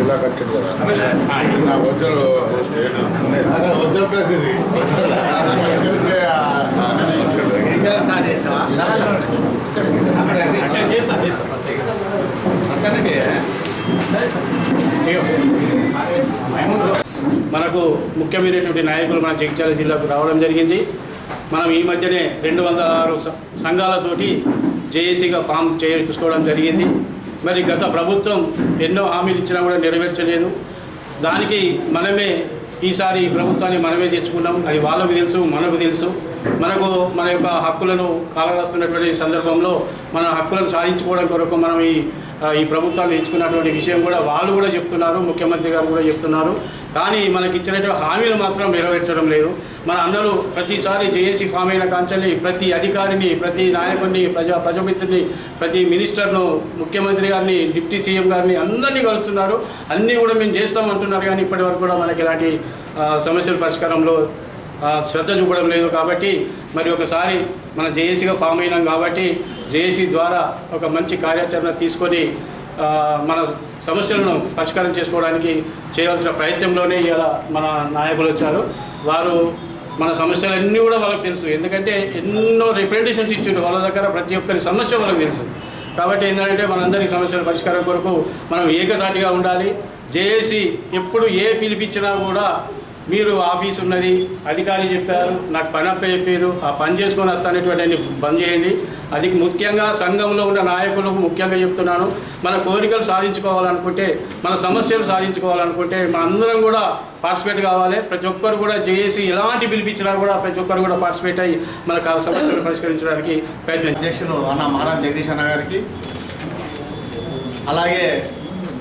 ఇలా కట్టాడు కదా నా ఒరిజినల్ ప్లేస్ ఇది మనకు ముఖ్యమైనటువంటి నాయకులు మన జగిత్యాల జిల్లాకు రావడం జరిగింది. మనం ఈ మధ్యనే రెండు వందల ఆరు సంఘాలతోటి జేఏసీగా ఫామ్ చేయించుకోవడం జరిగింది. మరి గత ప్రభుత్వం ఎన్నో హామీలు ఇచ్చినా కూడా నెరవేర్చలేదు. దానికి మనమే ఈసారి ప్రభుత్వాన్ని మనమే తెచ్చుకున్నాం. అది వాళ్ళకు తెలుసు మనకు తెలుసు. మనకు మన యొక్క హక్కులను కాలరాస్తున్నటువంటి సందర్భంలో మన హక్కులను సాధించుకోవడం కొరకు మనం ఈ ఈ ప్రభుత్వాన్ని తెచ్చుకున్నటువంటి విషయం కూడా వాళ్ళు కూడా చెప్తున్నారు. ముఖ్యమంత్రి గారు కూడా చెప్తున్నారు. కానీ మనకి ఇచ్చినటువంటి హామీలు మాత్రం నెరవేర్చడం లేదు. మన అందరూ ప్రతిసారి జేఏసీ ఫామ్ అయిన కాంచెల్లి ప్రతి అధికారిని ప్రతి నాయకుడిని ప్రజా ప్రజామిత్రుని ప్రతి మినిస్టర్ను ముఖ్యమంత్రి గారిని డిప్యూటీ సీఎం గారిని అందరినీ కలుస్తున్నారు. అన్నీ కూడా మేము చేస్తాం అంటున్నారు కానీ ఇప్పటి వరకు కూడా మనకి ఎలాంటి సమస్యల పరిష్కారంలో శ్రద్ధ చూపడం లేదు కాబట్టి మరి ఒకసారి మన జేఏసీగా ఫామ్ అయినాం కాబట్టి జేఏసీ ద్వారా ఒక మంచి కార్యాచరణ తీసుకొని మన సమస్యలను పరిష్కారం చేసుకోవడానికి చేయవలసిన ప్రయత్నంలోనే ఇలా మన నాయకులు వచ్చారు. వారు మన సమస్యలన్నీ కూడా వాళ్ళకి తెలుసు. ఎందుకంటే ఎన్నో రిప్రజెంటేషన్స్ ఇచ్చిండ్రు. వాళ్ళ దగ్గర ప్రతి ఒక్కరి సమస్య వాళ్ళకి తెలుసు. కాబట్టి ఏంటంటే మనందరికీ సమస్యల పరిష్కారం కొరకు మనం ఏకధాటిగా ఉండాలి. జేఏసీ ఎప్పుడు ఏ పిలిపించినా కూడా మీరు ఆఫీస్ ఉన్నది అధికారి చెప్పారు నాకు పని అప్ప చెప్పారు ఆ పని చేసుకొని వస్తానేటువంటి బంద్ చేయండి. అది ముఖ్యంగా సంఘంలో ఉన్న నాయకులకు ముఖ్యంగా చెప్తున్నాను. మన కోరికలు సాధించుకోవాలనుకుంటే మన సమస్యలు సాధించుకోవాలనుకుంటే మన అందరం కూడా పార్టిసిపేట్ కావాలి. ప్రతి ఒక్కరు కూడా జేఏసీ ఎలాంటి పిలిపించినా కూడా ప్రతి ఒక్కరు కూడా పార్టిసిపేట్ అయ్యి మన సమస్యలు పరిష్కరించడానికి ప్రయత్నం అధ్యక్షులు అన్న మారం జగదీష్ అన్న గారికి. అలాగే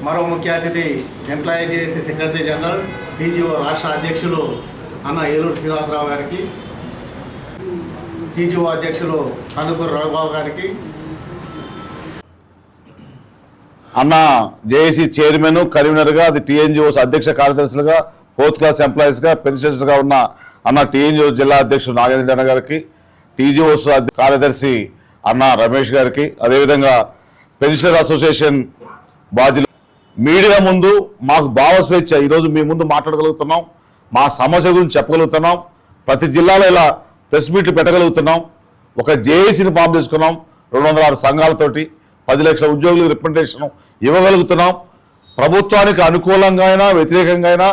మరో ముఖ్య అతిథి employee JAC secretary general PGO రాష్ట్ర అధ్యక్షులు అన్న ఏలూరు శ్రీనివాసరావు గారికి. టీజీఓ అధ్యక్షులు కందుకూరు రఘుబాబు గారికి. అన్న జేఏసీ చైర్మన్ కన్వీనర్గా అది టీఎన్జిఓస్ అధ్యక్ష కార్యదర్శులుగా ఫోర్త్ క్లాస్ ఎంప్లాయీస్గా పెన్షన్స్గా ఉన్న అన్న టీఎన్జిఓ జిల్లా అధ్యక్షుడు నాగేంద్ర గారికి టీజీఓస్ కార్యదర్శి అన్న రమేష్ గారికి అదేవిధంగా పెన్షనర్ అసోసియేషన్ బాధ్యులు. మీడియా ముందు మాకు భావస్వేచ్ఛ ఈరోజు మీ ముందు మాట్లాడగలుగుతున్నాం. మా సమస్య గురించి చెప్పగలుగుతున్నాం. ప్రతి జిల్లాలో ఇలా ప్రెస్ మీట్లు పెట్టగలుగుతున్నాం. ఒక జేఏసీని ఫామ్ చేసుకున్నాం. రెండు వందల ఆరు సంఘాలతోటి పది లక్షల ఉద్యోగులకు రిప్రజెంటేషన్ ఇవ్వగలుగుతున్నాం. ప్రభుత్వానికి అనుకూలంగా అయినా వ్యతిరేకంగా అయినా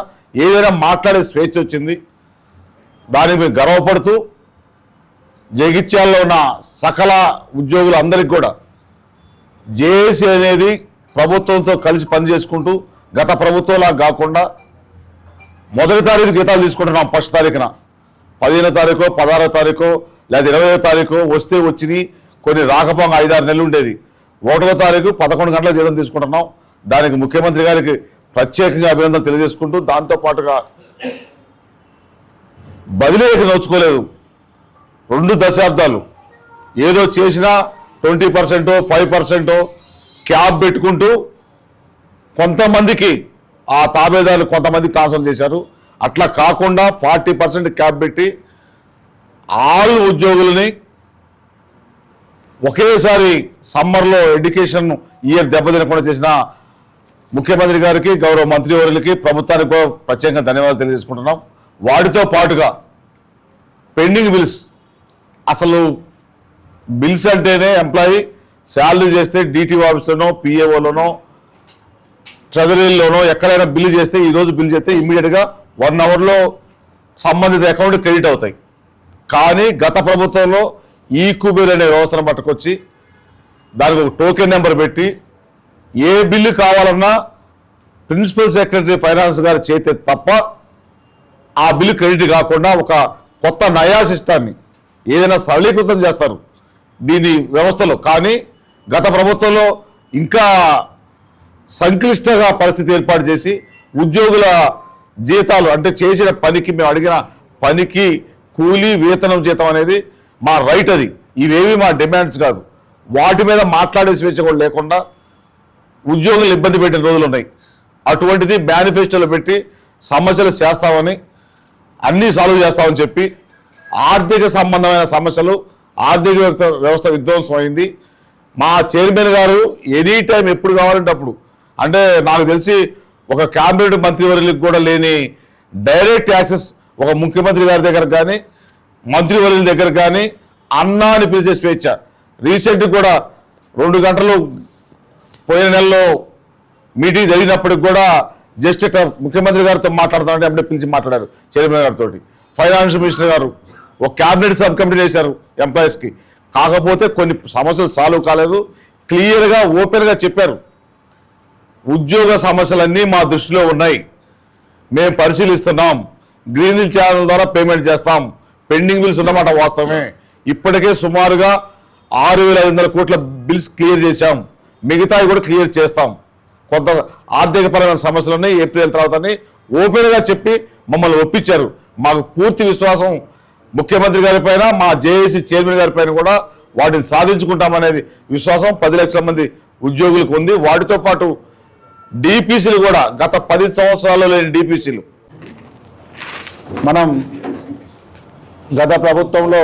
ఏదైనా మాట్లాడే స్వేచ్ఛ వచ్చింది. దానికి మేము గర్వపడుతూ జగిత్యాల్లో ఉన్న సకల ఉద్యోగులందరికీ కూడా జేఏసీ అనేది ప్రభుత్వంతో కలిసి పనిచేసుకుంటూ గత ప్రభుత్వంలా కాకుండా మొదటి తారీఖు జీతాలు తీసుకుంటున్నాం ఫస్ట్ తారీఖున. పదిహేనో తారీఖు పదహారో తారీఖు లేదా ఇరవయో తారీఖు వస్తే వచ్చినాయి కొన్ని రాకపోగా ఐదారు నెలలు ఉండేది. ఒకటో తారీఖు పదకొండు గంటల జీతం తీసుకుంటున్నాం. దానికి ముఖ్యమంత్రి గారికి ప్రత్యేకంగా అభినందన తెలియజేసుకుంటూ దాంతో పాటుగా బదిలీకి నోచుకోలేదు. రెండు దశాబ్దాలు. ఏదో చేసినా ట్వంటీ పర్సెంటో ఫైవ్ పర్సెంటో క్యాబ్ పెట్టుకుంటూ కొంతమందికి ఆ తాబేదారులు కొంతమంది ట్రాన్స్ఫర్ చేశారు. అట్లా కాకుండా ఫార్టీ పర్సెంట్ క్యాబ్ పెట్టి ఆల్ ఉద్యోగులని ఒకేసారి సమ్మర్లో ఎడ్యుకేషన్ ఇయర్ దెబ్బతినకుండా చేసిన ముఖ్యమంత్రి గారికి గౌరవ మంత్రివర్యులకి ప్రభుత్వానికి కూడా ప్రత్యేకంగా ధన్యవాదాలు తెలియజేసుకుంటున్నాం. వాటితో పాటుగా పెండింగ్ బిల్స్. అసలు బిల్స్ అంటేనే ఎంప్లాయీ శాలరీ చేస్తే డిటిఓ ఆఫీస్లోనో పిఏఓలోనో ట్రెజరీలోనో ఎక్కడైనా బిల్లు చేస్తే ఈరోజు బిల్ చేస్తే ఇమ్మీడియట్గా వన్ అవర్లో సంబంధిత అకౌంట్ క్రెడిట్ అవుతాయి. కానీ గత ప్రభుత్వంలో ఈ కుబేర్ అనే వ్యవస్థను పట్టుకొచ్చి దానికి ఒక టోకెన్ నెంబర్ పెట్టి ఏ బిల్లు కావాలన్నా ప్రిన్సిపల్ సెక్రటరీ ఫైనాన్స్ గారు చేతే తప్ప ఆ బిల్లు క్రెడిట్ కాకుండా ఒక కొత్త నయా సిస్టాన్ని ఏదైనా సరళీకృతం చేస్తారు దీని వ్యవస్థలో. కానీ గత ప్రభుత్వంలో ఇంకా సంక్లిష్టంగా పరిస్థితి ఏర్పాటు చేసి ఉద్యోగుల జీతాలు అంటే చేసిన పనికి మేము అడిగిన పనికి కూలీ వేతనం జీతం అనేది మా రైట్ అది. ఇవేవి మా డిమాండ్స్ కాదు. వాటి మీద మాట్లాడే స్వేచ్ఛ కూడా లేకుండా ఉద్యోగులు ఇబ్బంది పెట్టిన రోజులు ఉన్నాయి. అటువంటిది మేనిఫెస్టోలో పెట్టి సమస్యలు చేస్తామని అన్నీ సాల్వ్ చేస్తామని చెప్పి ఆర్థిక సంబంధమైన సమస్యలు ఆర్థిక వ్యవస్థ- వ్యవస్థ విధ్వంసం అయింది మా చైర్మన్ గారు ఎనీ టైం ఎప్పుడు కావాలంటే అప్పుడు. అంటే నాకు తెలిసి ఒక క్యాబినెట్ మంత్రివర్యులకు కూడా లేని డైరెక్ట్ యాక్సెస్ ఒక ముఖ్యమంత్రి గారి దగ్గర కానీ మంత్రివర్యుల దగ్గర కానీ అన్నా అని పిలిచే స్వేచ్ఛ. రీసెంట్ కూడా రెండు గంటలు పోయిన నెలలో మీటింగ్ జరిగినప్పటికి కూడా జస్ట్ ముఖ్యమంత్రి గారితో మాట్లాడుతామంటే అప్పుడే పిలిచి మాట్లాడారు చైర్మన్ గారితో ఫైనాన్స్ మినిస్టర్ గారు ఒక క్యాబినెట్ సబ్ కమిటీ చేశారు ఎంప్లాయీస్కి కాకపోతే కొన్ని సమస్యలు సాల్వ్ కాలేదు. క్లియర్గా ఓపెన్గా చెప్పారు. ఉద్యోగ సమస్యలన్నీ మా దృష్టిలో ఉన్నాయి. మేము పరిశీలిస్తున్నాం. గ్రీన్ హిల్ ఛానల్ ద్వారా పేమెంట్ చేస్తాం. పెండింగ్ బిల్స్ ఉన్నమాట వాస్తవమే. ఇప్పటికే సుమారుగా ఆరు వేల ఐదు వందల కోట్ల బిల్స్ క్లియర్ చేశాం. మిగతావి కూడా క్లియర్ చేస్తాం. కొంత ఆర్థికపరమైన సమస్యలు ఉన్నాయి. ఏప్రిల్ తర్వాతని ఓపెన్గా చెప్పి మమ్మల్ని ఒప్పించారు. మాకు పూర్తి విశ్వాసం ముఖ్యమంత్రి గారి పైన మా జేఏసీ చైర్మన్ గారి పైన కూడా వాటిని సాధించుకుంటామనేది విశ్వాసం. పది లక్షల మంది ఉద్యోగులకు ఉంది. వాటితో పాటు డిపిసిలు కూడా గత పది సంవత్సరాల్లో లేని డిపిసిలు. మనం గత ప్రభుత్వంలో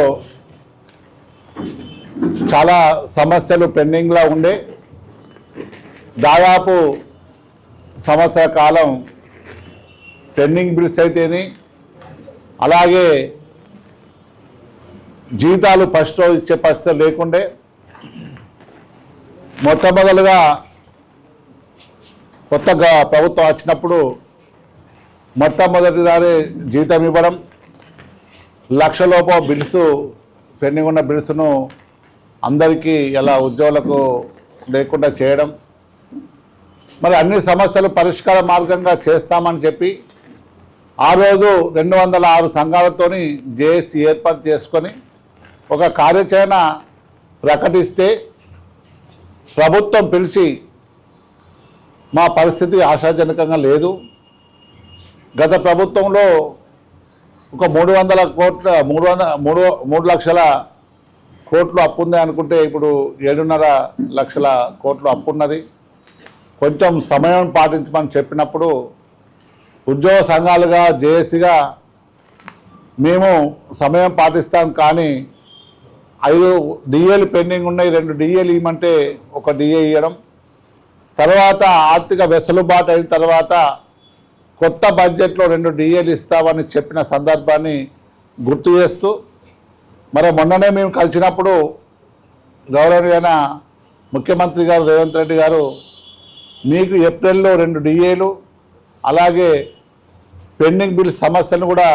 చాలా సమస్యలు పెండింగ్లో ఉండే దాదాపు సంవత్సర కాలం పెండింగ్ బిల్స్ అయితేనే అలాగే జీతాలు ఫస్ట్ రోజు ఇచ్చే పరిస్థితి లేకుండే మొట్టమొదలుగా కొత్తగా ప్రభుత్వం వచ్చినప్పుడు మొట్టమొదటిసారి జీతం ఇవ్వడం లక్షలోపు బిల్స్ పెండింగ్ ఉన్న బిల్స్ను అందరికీ ఎలా ఉద్యోగులకు లేకుండా చేయడం. మరి అన్ని సమస్యలు పరిష్కార మార్గంగా చేస్తామని చెప్పి ఆ రోజు రెండు వందల ఆరు సంఘాలతోని జేఏసీ ఏర్పాటు చేసుకొని ఒక కార్యాచరణ ప్రకటిస్తే ప్రభుత్వం పిలిచి మా పరిస్థితి ఆశాజనకంగా లేదు. గత ప్రభుత్వంలో ఒక మూడు వందల కోట్ల మూడు వందల మూడు మూడు లక్షల కోట్లు అప్పు ఉంది అనుకుంటే ఇప్పుడు ఏడున్నర లక్షల కోట్లు అప్పు ఉన్నది. కొంచెం సమయం పాటించమని చెప్పినప్పుడు ఉద్యోగ సంఘాలుగా జేఏసీగా మేము సమయం పాటిస్తాం కానీ ఐదు డిఏలు పెండింగ్ ఉన్నాయి. రెండు డిఏలు ఇవ్వమంటే ఒక డిఏ ఇవ్వడం. తర్వాత ఆర్థిక వెసులుబాటు అయిన తర్వాత కొత్త బడ్జెట్లో రెండు డిఏలు ఇస్తామని చెప్పిన సందర్భాన్ని గుర్తు చేస్తూ మరి మొన్ననే మేము కలిసినప్పుడు గౌరవనీయన ముఖ్యమంత్రి గారు రేవంత్ రెడ్డి గారు మీకు ఏప్రిల్లో రెండు డిఏలు అలాగే పెండింగ్ బిల్ సమస్యను కూడా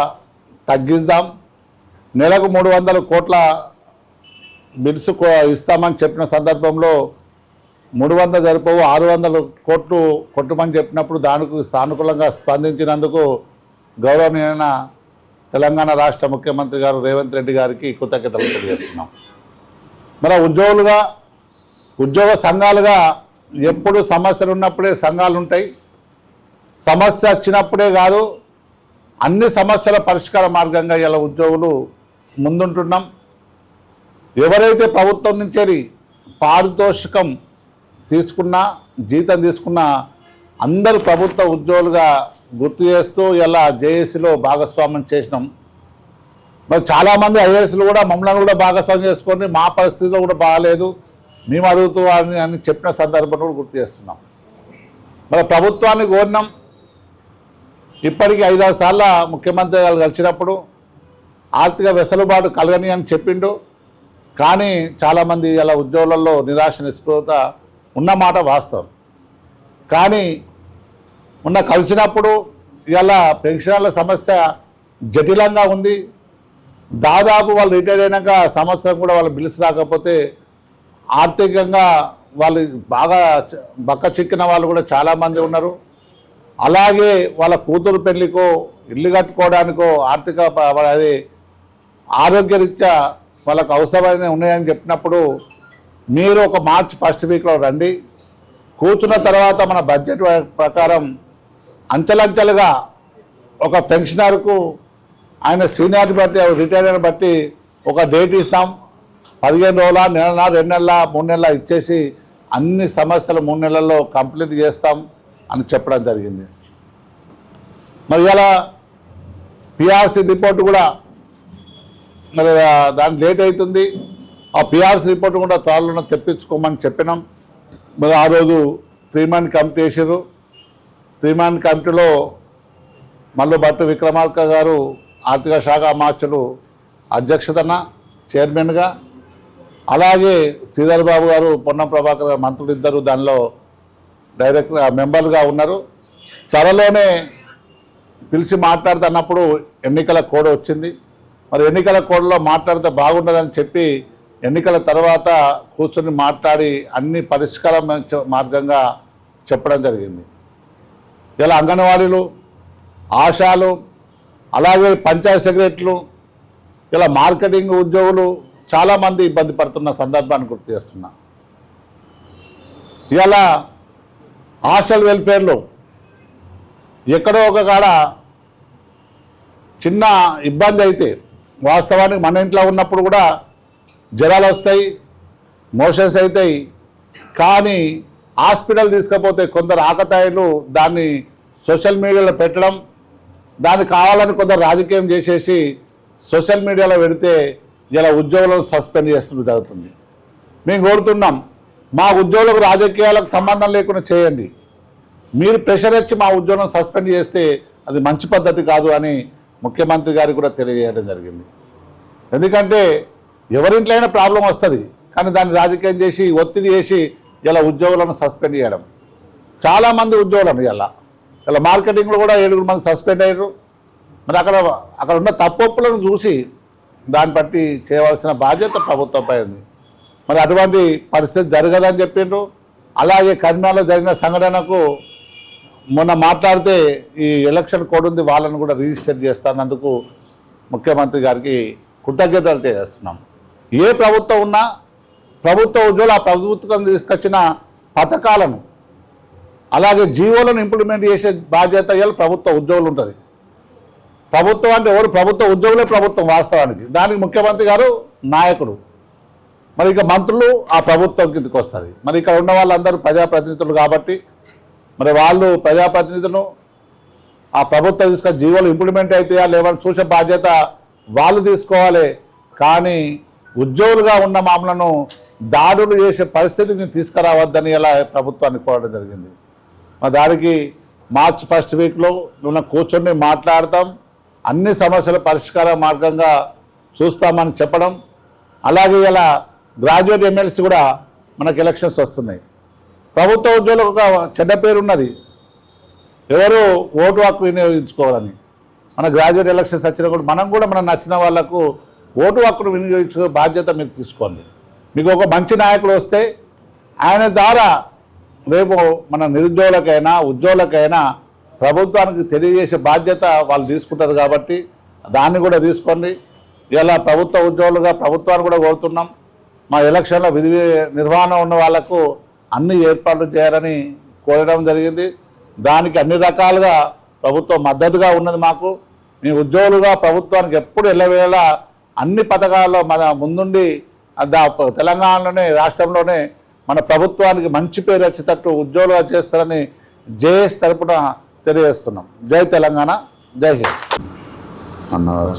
తగ్గిద్దాం నెలకు మూడు వందల కోట్ల బిల్స్ ఇస్తామని చెప్పిన సందర్భంలో మూడు వందల జరిపోవు ఆరు వందల కోట్లు కొట్టమని చెప్పినప్పుడు దానికి సానుకూలంగా స్పందించినందుకు గౌరవనీయమైన తెలంగాణ రాష్ట్ర ముఖ్యమంత్రి గారు రేవంత్ రెడ్డి గారికి కృతజ్ఞతలు తెలియజేస్తున్నాం. మరి ఉద్యోగులుగా ఉద్యోగ సంఘాలుగా ఎప్పుడు సమస్యలు ఉన్నప్పుడే సంఘాలు ఉంటాయి. సమస్య వచ్చినప్పుడే కాదు అన్ని సమస్యల పరిష్కార మార్గంగా ఇలా ఉద్యోగులు ముందుంటున్నాం. ఎవరైతే ప్రభుత్వం నుంచి పారితోషికం తీసుకున్నా జీతం తీసుకున్నా అందరు ప్రభుత్వ ఉద్యోగులుగా గుర్తు చేస్తూ ఇలా జేఏసీలో భాగస్వామ్యం చేసినాం. మరి చాలామంది ఐఏఎస్లు కూడా మమ్మల్ని కూడా భాగస్వామ్యం చేసుకొని మా పరిస్థితిలో కూడా బాగాలేదు మేము అడుగుతూ అని అని చెప్పిన సందర్భం కూడా గుర్తు చేస్తున్నాం. మరి ప్రభుత్వాన్ని కోరినాం. ఇప్పటికీ ఐదారు సార్లు ముఖ్యమంత్రి గారు కలిసినప్పుడు ఆర్థిక వెసులుబాటు కలగని అని చెప్పిండు. కానీ చాలామంది ఇలా ఉద్యోగులలో నిరాశ నిస్పృత ఉన్నమాట వాస్తవం. కానీ ఉన్న కలిసినప్పుడు ఇలా పెన్షనర్ల సమస్య జటిలంగా ఉంది. దాదాపు వాళ్ళు రిటైర్ అయినాక సంవత్సరం కూడా వాళ్ళ బిల్స్ రాకపోతే ఆర్థికంగా వాళ్ళు బాగా బక్క చిక్కిన వాళ్ళు కూడా చాలామంది ఉన్నారు. అలాగే వాళ్ళ కూతురు పెళ్ళికో ఇల్లు కట్టుకోవడానికో ఆర్థిక అది ఆరోగ్యరీత్యా వాళ్ళకు అవసరమైన ఉన్నాయని చెప్పినప్పుడు మీరు ఒక మార్చ్ ఫస్ట్ వీక్లో రండి. కూర్చున్న తర్వాత మన బడ్జెట్ ప్రకారం అంచెలంచెలుగా ఒక పెన్షనర్కు ఆయన సీనియారిటీ బట్టి రిటైర్మెంట్ బట్టి ఒక డేట్ ఇస్తాం. పదిహేను రోజుల నెల రెండు నెలల మూడు నెలల ఇచ్చేసి అన్ని సమస్యలు మూడు నెలల్లో కంప్లీట్ చేస్తాం అని చెప్పడం జరిగింది. మరి ఇలా పిఆర్సీ రిపోర్ట్ కూడా మరి దాని లేట్ అవుతుంది. ఆ పిఆర్సీ రిపోర్ట్ కూడా త్వరలో తెప్పించుకోమని చెప్పినాం. మరి ఆ రోజు త్రీ మ్యాన్ కమిటీ వేసారు త్రీ మ్యాన్ కమిటీలో మల్లు భట్టు విక్రమార్క గారు ఆర్థిక శాఖ మార్చులు అధ్యక్షతన చైర్మన్గా అలాగే శ్రీధర్ బాబు గారు పొన్నం ప్రభాకర్ గారు మంత్రులు ఇద్దరు దానిలో డైరెక్ట్ మెంబర్గా ఉన్నారు. త్వరలోనే పిలిచి మాట్లాడుతున్నప్పుడు ఎన్నికల కోడ్ వచ్చింది. మరి ఎన్నికల కోడ్లో మాట్లాడితే బాగుండదని చెప్పి ఎన్నికల తర్వాత కూర్చొని మాట్లాడి అన్ని పరిష్కార మార్గంగా చెప్పడం జరిగింది. ఇలా అంగన్వాడీలు ఆశాలు అలాగే పంచాయత్ సెక్రటరీలు ఇలా మార్కెటింగ్ ఉద్యోగులు చాలామంది ఇబ్బంది పడుతున్న సందర్భాన్ని గుర్తు చేస్తున్నా. ఇలా హాస్టల్ వెల్ఫేర్లో ఎక్కడో ఒక కాడ చిన్న ఇబ్బంది అయితే వాస్తవానికి మన ఇంట్లో ఉన్నప్పుడు కూడా జ్వరాలు వస్తాయి మోషన్స్ అవుతాయి కానీ హాస్పిటల్ తీసుకపోతే కొందరు ఆకతాయిలు దాన్ని సోషల్ మీడియాలో పెట్టడం దాన్ని కావాలని కొందరు రాజకీయం చేసేసి సోషల్ మీడియాలో పెడితే ఇలా ఉద్యోగులను సస్పెండ్ చేస్తున్నది జరుగుతుంది. మేము కోరుతున్నాం మా ఉద్యోగులకు రాజకీయాలకు సంబంధం లేకుండా చేయండి. మీరు ప్రెషర్ ఇచ్చి మా ఉద్యోగం సస్పెండ్ చేస్తే అది మంచి పద్ధతి కాదు అని ముఖ్యమంత్రి గారికి కూడా తెలియజేయడం జరిగింది. ఎందుకంటే ఎవరింట్లో అయినా ప్రాబ్లం వస్తుంది. కానీ దాన్ని రాజకీయం చేసి ఒత్తిడి చేసి ఇలా ఉద్యోగులను సస్పెండ్ చేయడం. చాలామంది ఉద్యోగులను ఇలా. ఇలా మార్కెటింగ్లో కూడా ఏడుగురు మంది సస్పెండ్ అయ్యారు. మరి అక్కడ అక్కడ ఉన్న తప్పొప్పులను చూసి దాన్ని బట్టి చేయవలసిన బాధ్యత ప్రభుత్వంపై ఉంది. మరి అటువంటి పరిస్థితి జరగదని చెప్పిండ్రు. అలాగే కరీంనగర్లో జరిగిన సంఘటనకు మొన్న మాట్లాడితే ఈ ఎలక్షన్ కోడ్ ఉంది వాళ్ళని కూడా రిజిస్టర్ చేస్తానందుకు ముఖ్యమంత్రి గారికి కృతజ్ఞతలు తెలియజేస్తున్నాం. ఏ ప్రభుత్వం ఉన్నా ప్రభుత్వ ఉద్యోగులు ఆ ప్రభుత్వం తీసుకొచ్చిన పథకాలను అలాగే జీవోలను ఇంప్లిమెంట్ చేసే బాధ్యత ఇవ్వాలి ప్రభుత్వ ఉద్యోగులు ఉంటుంది. ప్రభుత్వం అంటే ఎవరు? ప్రభుత్వ ఉద్యోగులే ప్రభుత్వం వాస్తవానికి. దానికి ముఖ్యమంత్రి గారు నాయకుడు. మరి ఇక మంత్రులు ఆ ప్రభుత్వం కిందకి వస్తుంది. మరి ఇక్కడ ఉన్న వాళ్ళందరూ ప్రజాప్రతినిధులు కాబట్టి మరి వాళ్ళు ప్రజాప్రతినిధులను ఆ ప్రభుత్వం తీసుకొని జీవోలు ఇంప్లిమెంట్ అవుతాయా లేవని చూసే బాధ్యత వాళ్ళు తీసుకోవాలి. కానీ ఉద్యోగులుగా ఉన్న మామలను దాడులు చేసే పరిస్థితిని తీసుకురావద్దని ఇలా ప్రభుత్వాన్ని కోరడం జరిగింది. మా దానికి మార్చ్ ఫస్ట్ వీక్లో ఉన్న కూర్చొని మాట్లాడతాం. అన్ని సమస్యల పరిష్కార మార్గంగా చూస్తామని చెప్పడం. అలాగే ఇలా గ్రాడ్యుయేట్ ఎమ్మెల్సీ కూడా మనకు ఎలక్షన్స్ వస్తున్నాయి. ప్రభుత్వ ఉద్యోగులకు ఒక చెడ్డ పేరు ఉన్నది. ఎవరు ఓటు హక్కు వినియోగించుకోవాలని. మన గ్రాడ్యుయేట్ ఎలక్షన్స్ వచ్చినా కూడా మనం కూడా మనం నచ్చిన వాళ్ళకు ఓటు హక్కును వినియోగించుకో బాధ్యత మీరు తీసుకోండి. మీకు ఒక మంచి నాయకుడు వస్తే ఆయన ద్వారా రేపు మన నిరుద్యోగులకైనా ఉద్యోగులకైనా ప్రభుత్వానికి తెలియజేసే బాధ్యత వాళ్ళు తీసుకుంటారు కాబట్టి దాన్ని కూడా తీసుకోండి. ఇలా ప్రభుత్వ ఉద్యోగులుగా ప్రభుత్వాన్ని కూడా కోరుతున్నాం. మా ఎలక్షన్లో విధి నిర్వహణ ఉన్న వాళ్ళకు అన్ని ఏర్పాట్లు చేయాలని కోరడం జరిగింది. దానికి అన్ని రకాలుగా ప్రభుత్వం మద్దతుగా ఉన్నది మాకు. మీ ఉద్యోగులుగా ప్రభుత్వానికి ఎప్పుడు ఎల్లవేళ అన్ని పథకాల్లో మన ముందుండి దా- తెలంగాణలోనే రాష్ట్రంలోనే మన ప్రభుత్వానికి మంచి పేరు వచ్చేటట్టు ఉద్యోగులుగా చేస్తారని జేఎస్ తరపున తెలియజేస్తున్నాం. జై తెలంగాణ జై హింద్. అన్నారు